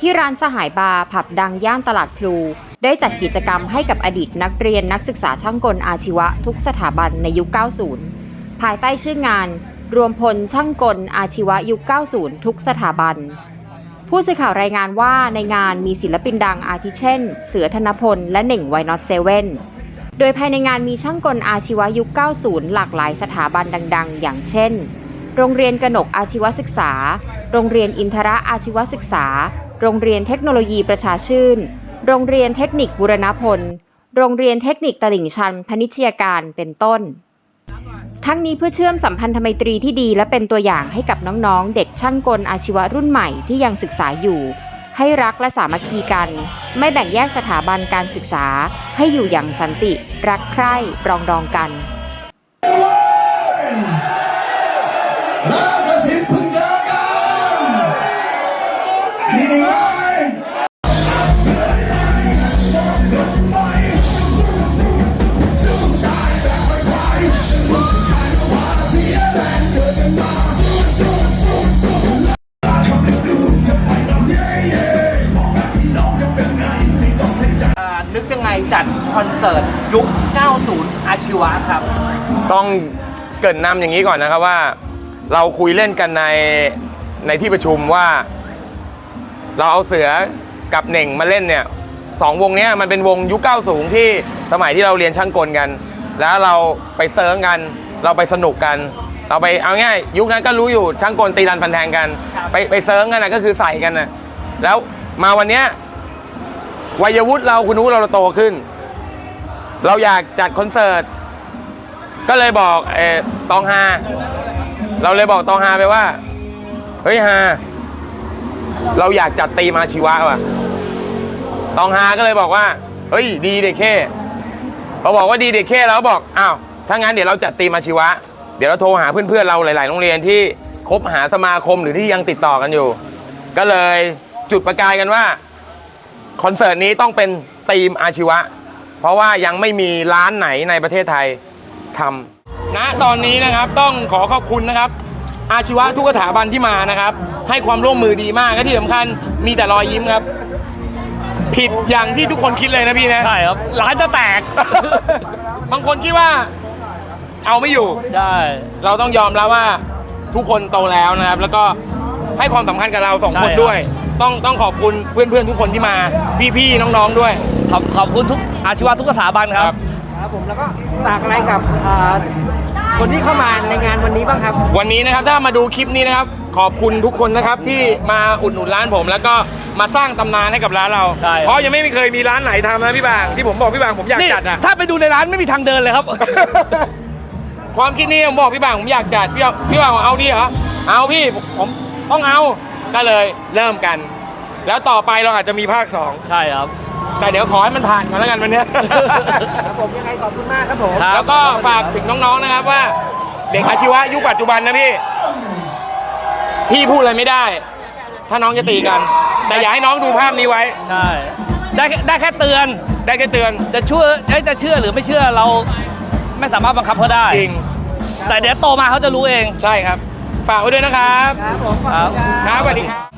ที่ร้านสหายบาร์ผับดังย่านตลาดพลู ได้จัดกิจกรรมให้กับอดีตนักเรียนนักศึกษาช่างกลอาชีวะทุกสถาบันในยุค 90 ภายใต้ชื่องาน รวมพลช่างกลอาชีวะยุค 90 ทุกสถาบัน ผู้สื่อข่าวรายงานว่าในงานมีศิลปินดังอาทิเช่น เสือธนพล และเหน่งไวนอตเซเว่นโดยภายในงานมีช่างกลอาชีวะยุค 90 หลากหลายสถาบันดัง ๆ อย่างเช่น โรงเรียนกนกอาชีวศึกษา โรงเรียนอินทระอาชีวศึกษา โรงเรียนเทคโนโลยีประชาชื่น โรงเรียนเทคนิคบุรณพล โรงเรียนเทคนิคตลิ่งชันพนิชยาการเป็นต้น ทั้งนี้เพื่อเชื่อมสัมพันธไมตรีที่ดีและเป็นตัวอย่างให้กับน้องๆ เด็กช่างกลอาชีวะรุ่นใหม่ที่ยังศึกษาอยู่ ให้รักและสามัคคีกัน ไม่แบ่งแยกสถาบันการศึกษา ให้อยู่อย่างสันติ รักใคร่ปรองดองกัน นึกยังไงจัดคอนเสิร์ตยุค 90 อาชีวะครับ ต้องเกรินนำอย่างนี้ก่อนนะครับว่า เราคุยเล่นกันในในที่ประชุมว่า เราเอาเสือกับเหน่งมาเล่นเนี่ยสองวงเนี้ยมันเป็นวงยุค90ที่สมัยที่เราเรียนช่างกลกัน แล้วเราไปเซิร์งกัน เราไปสนุกกัน เราไปเอาง่าย ยุคนั้นก็รู้อยู่ช่างกลตีรันฟันแทงกันครับไปไปเซิร์งกันนะก็คือใส่กันนะแล้วมาวันเนี้ยวัยวุฒิเราคุณรู้เราโตขึ้น เราอยากจัดคอนเสิร์ตก็เลยบอกเออตองฮาเราเลยบอกตองฮาไปว่า เฮ้ยฮา เราอยากจัดตีมอาชีวะว่ะ ตองฮาก็เลยบอกว่า เฮ้ย ดีเด็กเข้พอบอกว่าดีเด็กเข้เราบอก อ้าว ถ้างั้นเดี๋ยวเราจัดตีมอาชีวะ เดี๋ยวเราโทรหาเพื่อนๆเราหลายๆ โรงเรียนที่คบหาสมาคมหรือที่ยังติดต่อกันอยู่ ก็เลยจุดประกายกันว่าคอนเสิร์ตนี้ต้องเป็นธีมอาชีวะ เพราะว่ายังไม่มีร้านไหนในประเทศไทยทำณตอนนี้นะครับต้องขอขอบคุณนะครับ อาชีวะทุกสถาบันที่มานะครับ ให้ความร่วมมือดีมากและที่สำคัญมีแต่รอยยิ้มครับ ผิดอย่างที่ทุกคนคิดเลยนะพี่นะ ใช่ครับร้านจะแตก บางคนคิดว่า เอาไม่อยู่ ใช่ เราต้องยอมรับว่าทุกคนโตแล้วนะครับ แล้วก็ให้ความสำคัญกับเราสองใช่คนครับ ด้วย ต้องต้องขอบคุณเพื่อนๆทุกคนที่มา พี่ๆน้องๆด้วย ขอบขอบคุณทุกอาชีวะทุกสถาบันครับครับผมแล้วก็ฝากอะไรกับอ่า คนที่เข้ามาในงานวันนี้บ้างครับ วันนี้นะครับถ้ามาดูคลิปนี้นะครับ ขอบคุณทุกคนนะครับที่มาอุดหนุนร้านผม แล้วก็มาสร้างตำนานให้กับร้านเรา ใช่ครับเพราะยังไม่เคยมีร้านไหนทำนะพี่บาง ที่ผมบอกพี่บางผมอยากนี่จัดอะถ้าไปดูในร้านไม่มีทางเดินเลยครับ ความคิดนี้ผมบอกพี่บางผมอยากจัดพี่บางพี่บางบอกเอาดิเหรอเอาพี่ผมต้องเอาก็เลยเริ่มกัน แล้วต่อไปเราอาจจะมีภาคสอง ใช่ครับ แต่เดี๋ยวขอให้มันผ่านก่อนแล้วกันวันเนี้ย ครับผมยังไงขอบคุณมากครับผมครับแล้วก็ฝากถึงน้องๆนะครับว่า เด็กอาชีวะยุคปัจจุบันนะพี่ พี่พูดอะไรไม่ได้ ถ้าน้องจะตีกัน แต่อย่าให้น้องดูภาพนี้ไว้ ใช่ ได้แค่ได้แค่เตือน ได้แค่เตือนจะเชื่อเอ้ยจะเชื่อหรือไม่เชื่อเราไม่สามารถบังคับเขาได้ จริง แต่เดี๋ยวโตมาเขาจะรู้เอง ใช่ครับ ฝากไว้ด้วยนะครับ ครับผมขอบคุณครับ ครับสวัสดีครับ